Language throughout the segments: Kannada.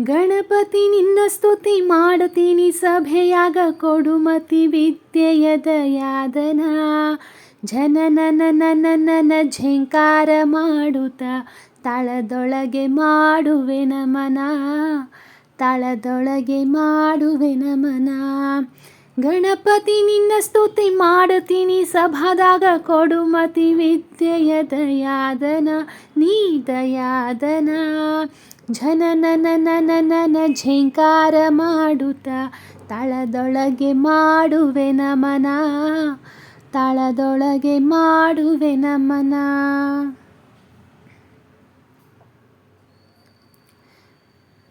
ಗಣಪತಿ ನಿನ್ನ ಸ್ತುತಿ ಮಾಡುತ್ತೀನಿ, ಸಭೆಯಾಗ ಕೊಡುಮತಿ ವಿದ್ಯೆಯ ದಯಾದನ. ಜನನನನನನ ಝೇಂಕಾರ ಮಾಡುತ್ತ, ತಳದೊಳಗೆ ಮಾಡುವೆ ನಮನ. ತಳದೊಳಗೆ ಮಾಡುವೆ ನಮನ. ಗಣಪತಿ ನಿನ್ನ ಸ್ತುತಿ ಮಾಡುತ್ತೀನಿ, ಸಭಾದಾಗ ಕೊಡುಮತಿ ವಿದ್ಯೆಯ ದಯಾದನ. ನೀ ದಯಾದನ. ಜನನನ ನನ ಝೇಂಕಾರ ಮಾಡುತ್ತ, ತಳದೊಳಗೆ ಮಾಡುವೆ ನಮನ, ತಳದೊಳಗೆ ಮಾಡುವೆ ನಮನ.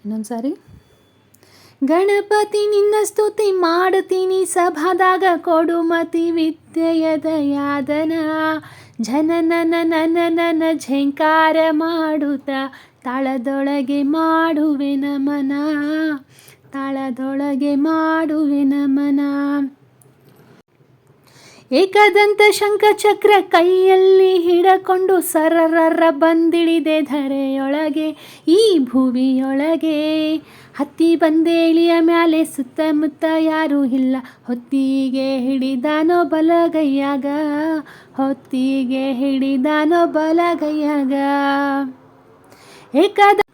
ಇನ್ನೊಂದು ಸಾರಿ. ಗಣಪತಿ ನಿನ್ನ ಸ್ತುತಿ ಮಾಡುತ್ತೀನಿ, ಸಭಾದಾಗ ಕೊಡುಮತಿ ವಿದ್ಯೆಯ ದಯಾದನ. ಜನನನ ನನ ನನ್ನ ಝೇಂಕಾರ ಮಾಡುತ್ತ ತಾಳದೊಳಗೆ ಮಾಡುವೆ ನಮನ ತಾಳದೊಳಗೆ ಮಾಡುವೆ ನಮನ. ಏಕದಂತ ಶಂಖಚಕ್ರ ಕೈಯಲ್ಲಿ ಹಿಡಕೊಂಡು ಸರರರ ಬಂದಿಳಿದೆ ಧರೆಯೊಳಗೆ, ಈ ಭೂಮಿಯೊಳಗೆ ಹತ್ತಿ ಬಂದೇಳಿಯ ಮ್ಯಾಲೆ ಸುತ್ತಮುತ್ತ ಯಾರೂ ಇಲ್ಲ. ಹೊತ್ತಿಗೆ ಹಿಡಿದಾನೋ ಬಲಗೈಯಾಗ, ಹೊತ್ತಿಗೆ ಹಿಡಿದಾನೋ ಬಲಗೈಯಾಗ. ಏಕದ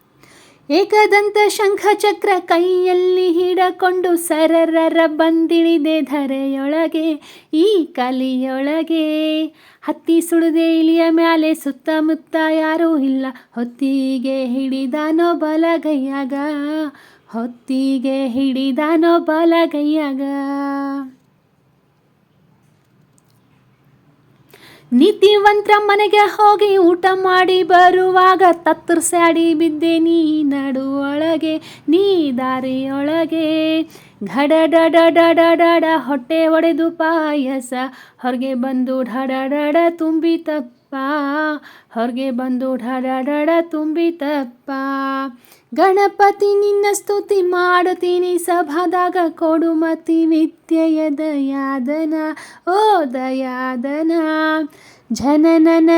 ಏಕದಂತ ಶಂಖಚಕ್ರ ಕೈಯಲ್ಲಿ ಹಿಡಕೊಂಡು ಸರರರ ಬಂದಿಳಿದೆ ಧರೆಯೊಳಗೆ, ಈ ಕಲಿಯೊಳಗೆ. ಹತ್ತಿ ಸುಳಿದೆ ಇಲಿಯ ಮ್ಯಾಲೆ ಸುತ್ತಮುತ್ತ ಯಾರೂ ಇಲ್ಲ. ಹೊತ್ತಿಗೆ ಹಿಡಿದಾನೋ ಬಲಗೈಯಾಗ, ಹೊತ್ತಿಗೆ ಹಿಡಿದಾನೋ ಬಲಗೈಯಾಗ. ನೀತಿವಂತ್ರ ಮನೆಗೆ ಹೋಗಿ ಊಟ ಮಾಡಿ ಬರುವಾಗ ತತ್ತರ್ಸ್ಯಾಡಿ ಬಿದ್ದೆ ನೀ ನಡುವೊಳಗೆ, ನೀ ದಾರಿಯೊಳಗೆ. ಘಡ ಡಡ ಡಡ ಡಡ ಹೊಟ್ಟೆ ಒಡೆದು ಪಾಯಸ ಹೊರಗೆ ಬಂದು ಢಡ ಡಡ ತುಂಬಿ ತಪ್ಪ. ಹೊರಗೆ ಬಂದು ಢಡಡಡ ತುಂಬಿತಪ್ಪ ತುಂಬಿ ತಪ್ಪ. ಗಣಪತಿ ನಿನ್ನ ಸ್ತುತಿ ಮಾಡುತ್ತೀನಿ, ಸಭಾದಾಗ ಕೊಡುಮತಿ ವಿದ್ಯೆಯ ದಯಾದನ. ಓ ದಯಾದನ ನನ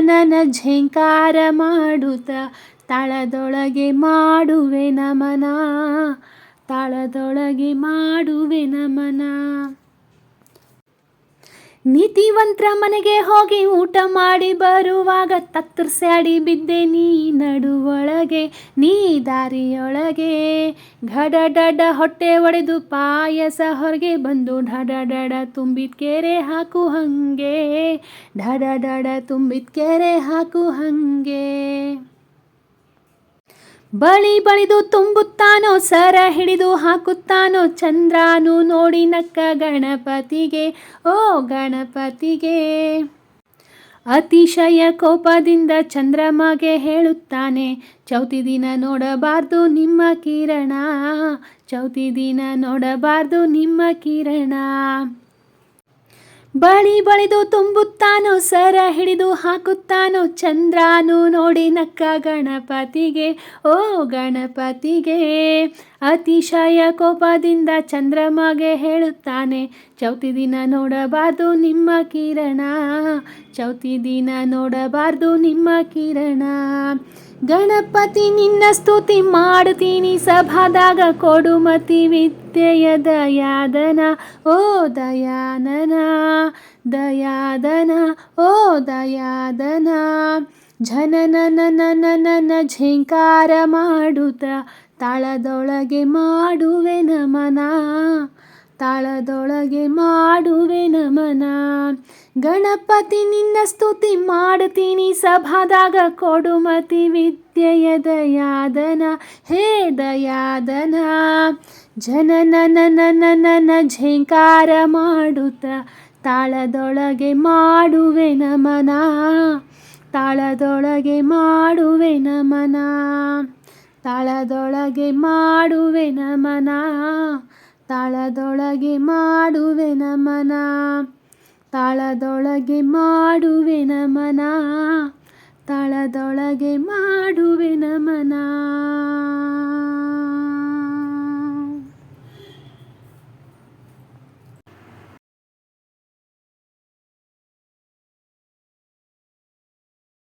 ನನ ಝೇಂಕಾರ ಮಾಡುತ್ತ. ತಾಳದೊಳಗೆ ಮಾಡುವೆ ನಮನ, ತಾಳದೊಳಗೆ ಮಾಡುವೆ ನಮನ. ನೀತಿವಂತ್ರ ಮನೆಗೆ ಹೋಗಿ ಊಟ ಮಾಡಿ ಬರುವಾಗ ತತ್ತರ್ಸ್ಯಾಡಿ ಬಿದ್ದೆ ನೀ ನಡುವೊಳಗೆ, ನೀ ದಾರಿಯೊಳಗೆ. ಘಡ ಡಡ ಹೊಟ್ಟೆ ಒಡೆದು ಪಾಯಸ ಹೊರಗೆ ಬಂದು ಢಡ ಡಡ ತುಂಬಿದ ಕೆರೆ ಹಾಕು ಹಂಗೆ ಢಡ ಡಡ ತುಂಬಿದ ಕೆರೆ ಹಾಕು ಹಂಗೆ. ಬಳಿ ಬಳಿದು ತುಂಬುತ್ತಾನೋ, ಸರ ಹಿಡಿದು ಹಾಕುತ್ತಾನೋ, ಚಂದ್ರಾನು ನೋಡಿ ನಕ್ಕ ಗಣಪತಿಗೆ, ಓ ಗಣಪತಿಗೆ. ಅತಿಶಯ ಕೋಪದಿಂದ ಚಂದ್ರಮಗೆ ಹೇಳುತ್ತಾನೆ, ಚೌತಿ ದಿನ ನೋಡಬಾರ್ದು ನಿಮ್ಮ ಕಿರಣ, ಚೌತಿ ದಿನ ನೋಡಬಾರ್ದು ನಿಮ್ಮ ಕಿರಣ. ಬಳಿ ಬಳಿದು ತುಂಬುತ್ತಾನೋ, ಸರ ಹಿಡಿದು ಹಾಕುತ್ತಾನೋ, ಚಂದ್ರಾನು ನೋಡಿ ನಕ್ಕ ಗಣಪತಿಗೆ. ಓ ಗಣಪತಿಗೆ, ಅತಿಶಯ ಕೋಪದಿಂದ ಚಂದ್ರಮಗೆ ಹೇಳುತ್ತಾನೆ, ಚೌತಿ ದಿನ ನೋಡಬಾರ್ದು ನಿಮ್ಮ ಕಿರಣ. ಚೌತಿ ದಿನ ನೋಡಬಾರ್ದು ನಿಮ್ಮ ಕಿರಣ. ಗಣಪತಿ ನಿನ್ನ ಸ್ತುತಿ ಮಾಡುತ್ತೀನಿ ಸಭಾದಾಗ ಕೊಡುಮತಿ ವಿದ್ಯೆಯ ದಯಾದನ, ಓ ದಯಾನನ, ದಯಾದನ, ಓ ದಯಾದನ. ಝನನನನನನನ ಝಿಂಕಾರ ನನ್ನ ಝೇಂಕಾರ ಮಾಡುತ್ತ, ತಾಳದೊಳಗೆ ಮಾಡುವೆ ನಮನ. ತಾಳದೊಳಗೆ ಮಾಡುವೆ ನಮನ. ಗಣಪತಿ ನಿನ್ನ ಸ್ತುತಿ ಮಾಡುತ್ತೀನಿ, ಸಭಾದಾಗ ಕೊಡುಮತಿ ವಿದ್ಯೆಯ ದಯಾದನ. ಹೇ ದಯಾದನ ಜನನನ ನನ ಝೇಂಕಾರ ಮಾಡುತ್ತ ತಾಳದೊಳಗೆ ಮಾಡುವೆ ನಮನ. ತಾಳದೊಳಗೆ ಮಾಡುವೆ ನಮನ. ತಾಳದೊಳಗೆ ಮಾಡುವೆ ನಮನ. ತಾಳದೊಳಗೆ ಮಾಡುವೆ ನಮನ. ತಾಳದೊಳಗೆ ಮಾಡುವೆ ನಮನ. ತಾಳದೊಳಗೆ ಮಾಡುವೆ ನಮನ.